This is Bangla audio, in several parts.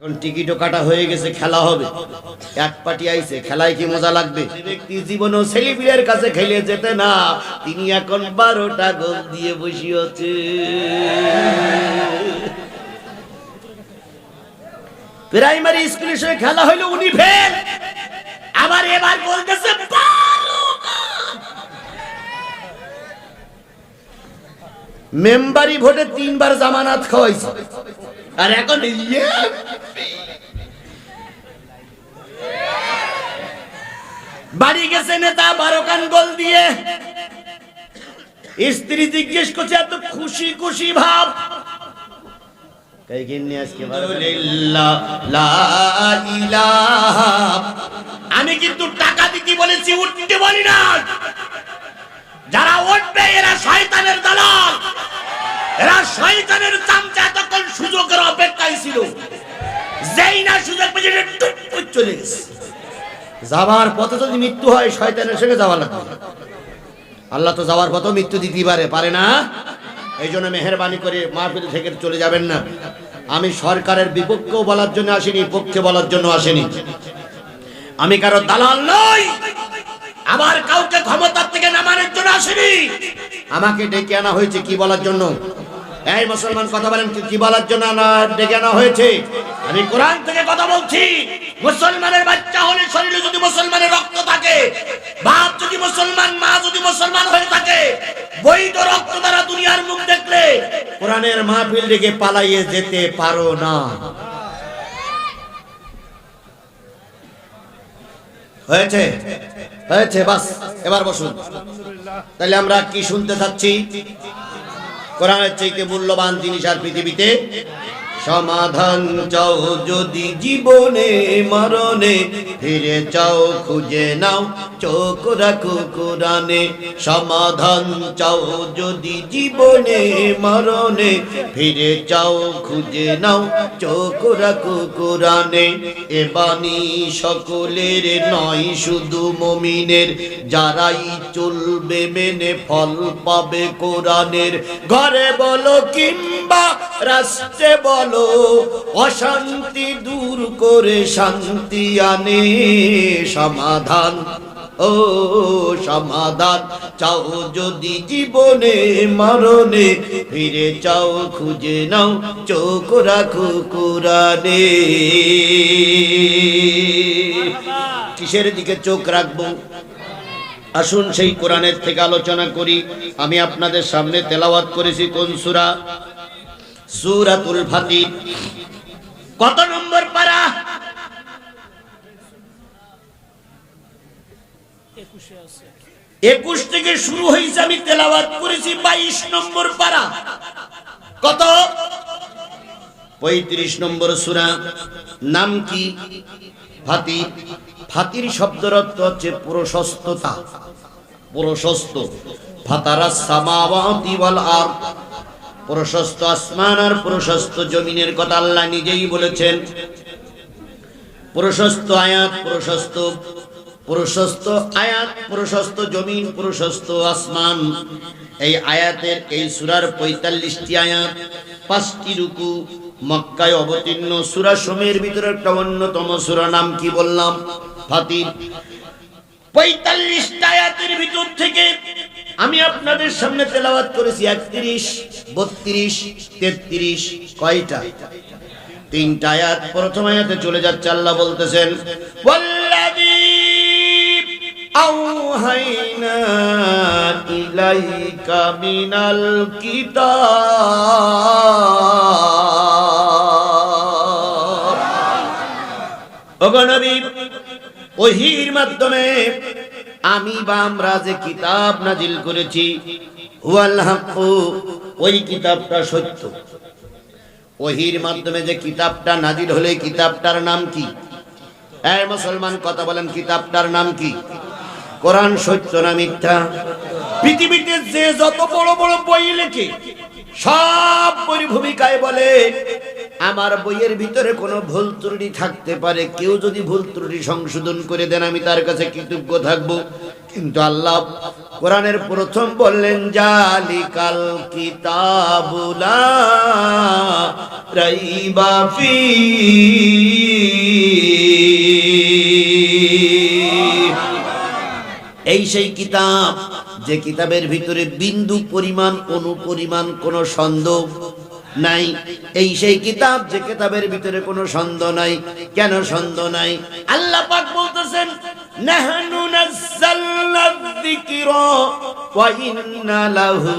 এখন টিকিটও কাটা হয়ে গেছে, খেলা হবে। এক পার্টি আইছে, খেলায় কি মজা লাগবে? ব্যক্তি জীবনও সেলিব্রিটির কাছে খেলে যেতে না, তিনি এখন বারোটা গোল দিয়ে বসিয়েছে প্রাইমারি স্কুলের সঙ্গে খেলা হইল উনি ফেল। আবার এবার বলতেছে বারো মেম্বারি ভোটে তিনবার জামানাত খাওয়াইছে। আর এখন ইয়ে। বাড়ি গেছে নেতা বারো কান গোল দিয়ে। স্ত্রী জিজ্ঞেস করছে এত খুশি খুশি ভাব। আমি কিন্তু টাকা দিতে বলেছি উঠতে বলি না যারা উঠবে, এরা শয়তানের দালাল। এরা শয়তানের চামচা তখন সুযোগের অপেক্ষায় ছিল। যেই না সুযোগ পেয়েছে টুপ চলে গেছে। যাবার পথে যদি মৃত্যু হয়, শয়তানের সঙ্গে যাওয়া লাগবে। আল্লাহ তো যাওয়ার পথেও মৃত্যু দিতেই পারে পারে না? এই জন্য মেহরবানি করে মাহফিল থেকে চলে যাবেন না। আমি সরকারের বিপক্ষেও বলার জন্য আসিনি, পক্ষে বলার জন্য আসিনি। আমি কারও দালাল নই। আবার কাউকে ক্ষমতার থেকে নামানোর জন্য আসেনি। আমাকে ডেকে আনা হয়েছে কি বলার জন্য? এই মুসলমান কথা বলেন কি- কি বলার জন্য আনা ডেকে আনা হয়েছে? আমি কোরআন থেকে কথা বলছি। মুসলমানের বাচ্চা হলে শরীরে যদি মুসলমানের রক্ত থাকে বাপ যদি মুসলমান মা যদি মুসলমান হয়ে থাকে বৈধ রক্ত দ্বারা দুনিয়ার মুখ দেখলে কোরআনের মাহফিল ডেকে পালাইয়ে যেতে পারো না। হয়েছে? হয়েছে, বাস, এবার বসুন। তাহলে আমরা কি শুনতে চাচ্ছি? কোরআনের চাইতে মূল্যবান জিনিস আর পৃথিবীতে সমাধান চাও যদি জীবনে, মরণে, ফিরে চাও, খুঁজে নাও, চোখ রাখো কোরআনে। সমাধান চাও যদি জীবনে, মরণে, ফিরে চাও, খুঁজে নাও, চোখ রাখো কোরআনে। এ বাণী সকলের নয়, শুধু মমিনের। যারাই চলবে, মেনে ফল পাবে কোরআনের। ঘরে বলো কিংবা রাষ্ট্রে বলো অশান্তি দূর করে শান্তি আনে। সমাধান, ও সমাধান চাও যদি জীবনে মরণে। ফিরে চাও, খুঁজে নাও, চোখ রাখো কোরআনে। কিসের দিকে চোখ রাখব? আসুন সেই কোরআনের থেকে আলোচনা করি। আমি আপনাদের সামনে তেলাওয়াত করেছি কোন সূরা? সূরাতুল ফাতির কত নম্বর পারা? একুশ থেকে শুরু হয়েছে, আমি তেলাওয়াত করেছি, বাইশ নম্বর পারা। কত? পঁয়ত্রিশ নম্বর সুরা। নাম কি? ফাতি ফাতির শব্দের অর্থ হচ্ছে প্রশস্ততা। প্রশস্ত। ফাতারা সামাওয়াতি ওয়াল আরদ। প্রশস্ত আসমান আর প্রশস্ত জমিনের কথা আল্লাহ নিজেই বলেছেন। প্রশস্ত আয়াত প্রশস্ত প্রশস্ত আয়াত প্রশস্ত জমিন প্রশস্ত আসমান। এই আয়াতের, এই সুরার পঁয়তাল্লিশটি আয়াত, পাঁচটি রুকু, মক্কায় অবতীর্ণ সুরা সময়ের ভিতরে একটা অন্যতম সুরা নাম কি বললাম? ফাতির। পঁয়তাল্লিশটা আয়াতের ভিতর থেকে আমি আপনাদের সামনে তেলাওয়াত করেছি একত্রিশ, বত্রিশ, তেত্রিশ, কয়টা? তিনটা আয়াত, প্রথম আয়াতে চলে যাচ্ছে, আল্লাহ বলতেছেন ওহির মাধ্যমে আমি বা আমরা যে কিতাব নাজিল করেছি ওই কিতাবটা সত্য। ওহির মাধ্যমে যে কিতাবটা নাজিল হলে কিতাবটার নাম কি? মুসলমান কথা বলেন, কিতাবটার নাম কি? কোরআন সত্য না মিথ্যা? পৃথিবীতে যে যত বড় বড় বই লেখে, সব বই ভূমিকায় বলে আমার বইয়ের ভিতরে কোনো ভুল ত্রুটি থাকতে পারে। কেউ যদি ভুল ত্রুটি সংশোধন করে দেন, আমি তার কাছে কৃতজ্ঞ থাকব। কিন্তু আল্লাহ কোরআনের প্রথম বললেন, জালিকাল কিতাবুলা ফি এই সেই কিতাব, যে কিতাবের ভিতরে বিন্দু পরিমাণ, অনুপরিমাণ কোনো সন্দেহ নাই। এই সেই কিতাব যে কিতাবের ভিতরে কোনো সন্দেহ নাই। কেন সন্দেহ নাই? আল্লাহ পাক বলতেছেন, নাহনু নাযালনা যিকরা ওয়া ইন্না লাহু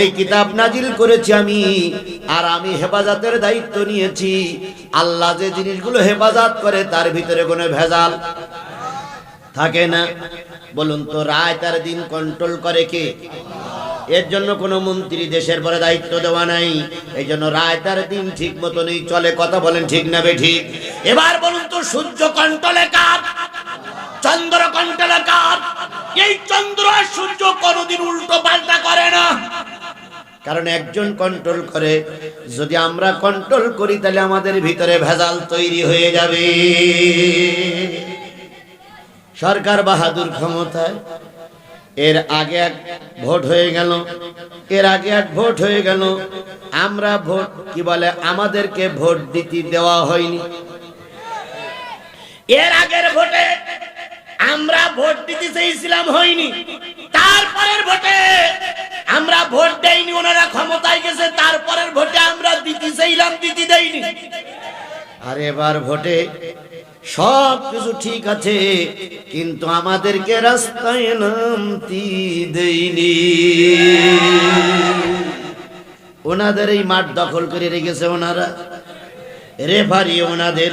এই কিতাব নাজিল করেছি আমি, আর আমি হেফাজতের দায়িত্ব নিয়েছি। আল্লাহ যে জিনিসগুলো হেফাজত করে, তার ভিতরে কোনো ভেজাল থাকে না। বলুন তো, রায় তার দিন কন্ট্রোল করে কে? এর জন্য কোনো মন্ত্রী দেশের পরে দায়িত্ব দেওয়া নাই। এই জন্য রায় তার দিন ঠিক মতনই চলে। কথা বলেন ঠিক না ঠিক এবার বলুন তো, সূর্য কন্ট্রোলে কার? চন্দ্র কন্ট্রোলে কার? এই চন্দ্র আর সূর্য কোনোদিন উল্টো পাল্টা করে না। কারণ একজন কন্ট্রোল করে। যদি আমরা কন্ট্রোল করি, তাহলে আমাদের ভিতরে ভেজাল তৈরি হয়ে যাবে। সরকার বাহাদুর ক্ষমতায়। এর আগে এক ভোট হয়ে গেল। এর আগে এক ভোট হয়ে গেল। আমরা ভোট, কি বলে, আমাদেরকে ভোট দিতে দেওয়া হয়নি। এর আগের ভোটে আমরা ভোট দিতে চেয়েছিলাম হয়নি। তারপরের ভোটে আমরা ভোট দেইনি ওনারা ক্ষমতায় গেছে। তারপরের ভোটে আমরা দিতে চাইলাম, দিতে দেইনি আর এবার ভোটে সব কিছু ঠিক আছে, কিন্তু আমাদেরকে রাস্তায় নামতি দেয়নি। ওনাদের এই মাঠ দখল করে রেখেছে ওনারা। রেফারি ওনাদের,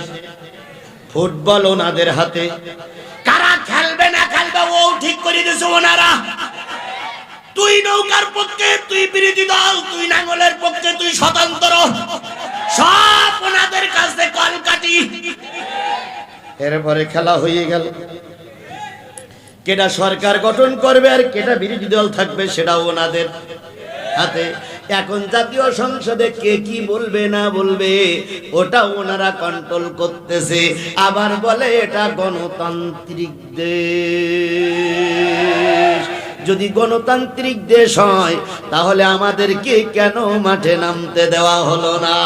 ফুটবল ওনাদের হাতে। কারা খেলবে না খেলবে, ও ঠিক করে দিয়েছে ওনারা। তুই নৌকার পক্ষে, তুই বিরোধী দল, তুই নাঙ্গলের পক্ষে, তুই স্বতন্ত্র। সব ওনাদের কাছে কলকাটি এরপরে খেলা হয়ে গেল। কেটা সরকার গঠন করবে আর কেটা বিরোধী দল থাকবে সেটাও ওনাদের হাতে। এখন জাতীয় সংসদে কে কি বলবে না বলবে, ওটা ওনারা কন্ট্রোল করতেছে। আবার বলে এটা গণতান্ত্রিক দেশ। যদি গণতান্ত্রিক দেশ হয়, তাহলে আমাদেরকে কেন মাঠে নামতে দেওয়া হলো না?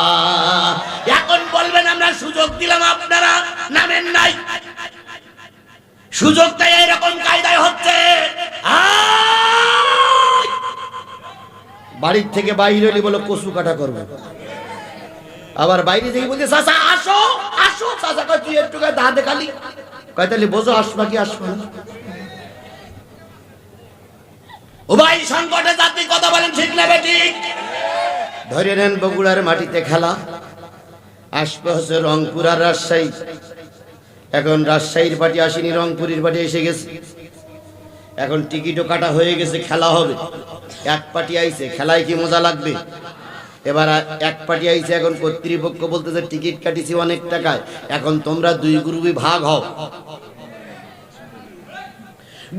সুযোগ দিলাম আপনারা নামেন নাই। সুযোগটা এরকম কায়দায় হচ্ছে। বাড়ির থেকে বাইরে হলে বলো কচু কাটা করবে। আবার বাইরে থেকে বলছে চাচা আসো আসো। চাচা কয় তুই একটু গায়ে দাঁতে খালি কয় তাহলে বোঝো আসবা কি আসবা না? উভয় সংকটে জাতি কথা বলেন ঠিক না ঠিক? ধরে নেন বগুড়ার মাটিতে খেলা। আসবে হচ্ছে রংপুর আর রাজশাহী। এখন রাজশাহীর পার্টি আসেনি, রংপুরের পার্টি এসে গেছে। এখন টিকিটও কাটা হয়ে গেছে, খেলা হবে। এক পার্টি আইছে, খেলায় কি মজা লাগবে? এবার এক পার্টি আইছে, এখন কর্তৃপক্ষ বলতেছে, টিকিট কাটিছি অনেক টাকায়, এখন তোমরা দুই গ্রুপে ভাগ হও।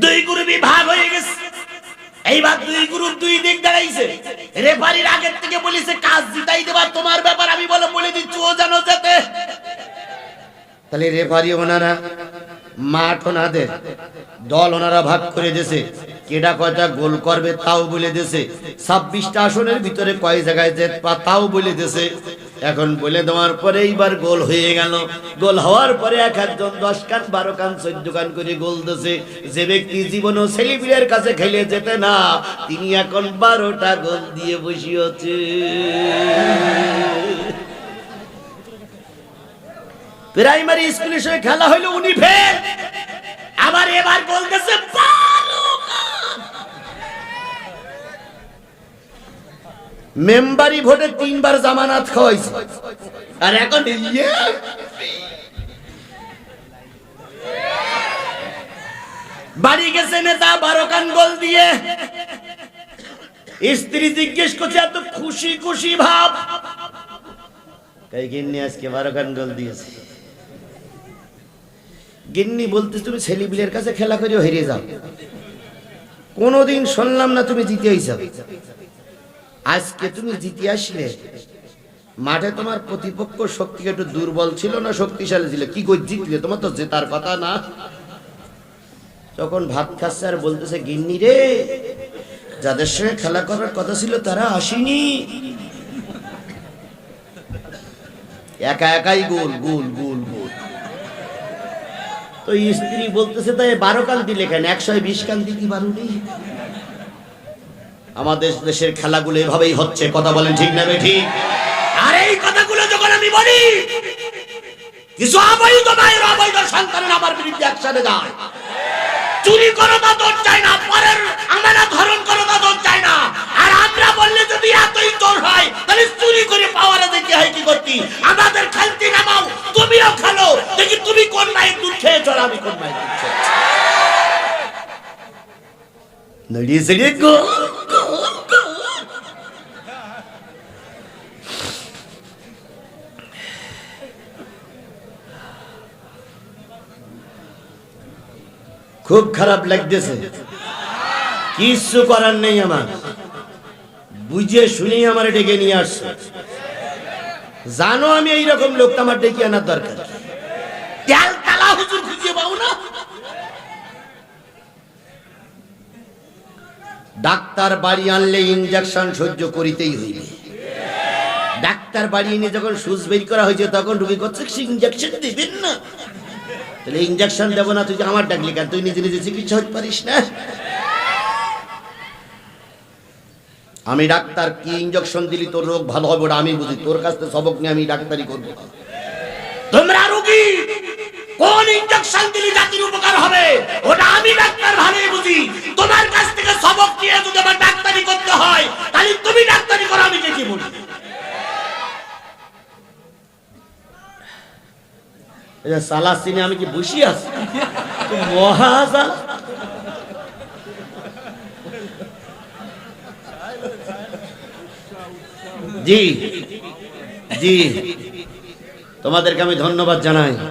দুই গ্রুপই ভাগ হয়ে গেছে। এইবার দুই গ্রুপ ওনারা, মাঠ ওনাদের, দল ওনারা ভাগ করে দিয়েছে। কেডা কয়টা গোল করবে তাও বলে দিয়েছে। ছাব্বিশটা আসনের ভিতরে কয় জায়গায় তাও বলে দিয়েছে। এখন বলে দেওয়ার পরে এইবার গোল হয়ে গেল। গোল হওয়ার পরে এক একজন দশ কান, বারো কান, চোদ্দ কান করে গোল দিয়েছে। যে ব্যক্তি জীবনও সেলিব্রিয়ার কাছে খেলে যেতে না, তিনি এখন বারোটা গোল দিয়ে বসিয়েছে প্রাইমারি স্কুলের সঙ্গে খেলা হইল উনি ফেল। আবার এবার বলতেছে বারোটা। মেম্বারি ভোটে তিনবার জামানাত খাওয়াইছে। আর এখন ইয়ে। বাড়ি গেছে নেতা বারো কান গোল দিয়ে। স্ত্রী জিজ্ঞেস করছে, এত খুশি খুশি ভাব। গিন্নি, আজকে বারো গান গোল দিয়েছে। গিন্নি বলতে, তুমি ছেলেবিলের কাছে খেলা করে হেরে যাও। কোনোদিন শুনলাম না তুমি জিতে আইসাও আজকে তুমি জিতে আসলে? মাঠে তোমার প্রতিপক্ষ শক্তি একটু দুর্বল ছিল না শক্তিশালী ছিল? কি করে জিতলে? তোমার তো জেতার কথা না। তখন ভাত খাচ্ছে আর বলতেছে, গিন্নি রে, যাদের সঙ্গে খেলা করার কথা ছিল তারা আসেনি। একা একাই গোল গোল গোল গোল। তো স্ত্রী বলতেছে তাই বারো কান দিলে কেন একশো বিশ কান দিতে পারুনি আমাদের দেশের খেলাগুলো এভাবেই হচ্ছে। কথা বলেন ঠিক না ঠিক আর এই কথাগুলো যখন আমি বলি, কিছু অবৈধ মায়ের অবৈধ সন্তানের আমার বিরুদ্ধে একসাথে যায়। চুরি করো তা তোর চাই না, পরের আমরা ধরন করো তা তোর চাই না। আর আমরা বললে যদি এতই তোর হয়, তাহলে চুরি করে পাওয়ারে দেখি হয় কি করতি? আমাদের খেলতে নামাও, তুমিও খেলো। দেখি তুমি কোন মায়ের দুধ খেয়েছো আমি কোন মায়ের দুধ খেয়েছি? নড়িয়ে খুব খারাপ লাগতেছে। কিচ্ছু করার নেই আমার। বুঝে শুনেই আমার ডেকে নিয়ে আসছে। জানো আমি এইরকম লোকটা আমার ডেকে আনার দরকার। খুঁজে পাও না? ডাক্তার বাড়ি আনলে ইনজেকশন সহ্য করিতেই হইবে। ডাক্তার বাড়ি এনে যখন সুচ বের করা হয়েছে, তখন রুগী করছে ইনজেকশন দিবেন না। তাহলে ইনজেকশন দেবো না, তুই আমার ডাকলি কেন? তুই নিজে নিজে চিকিৎসা হতে পারিস না। আমি ডাক্তার কি ইনজেকশন দিলি, তোর রোগ ভালো হবে ওটা আমি বুঝি। তোর কাছ থেকে সবক নিয়ে আমি ডাক্তারি করব। কোন ইনজেকশন দিলে জাতির উপকার হবে? ওটা আমি ডাক্তার ভালোই বুঝি। তোমার কাছ থেকে সবক নিয়ে যদি আমার ডাক্তারি করতে হয়, তাহলে তুমি ডাক্তারি করো, আমি কি বলি। সালাদ চিনে আমি কি বসি আছি? মহাজা। জি জি। তোমাদেরকে আমি ধন্যবাদ জানাই।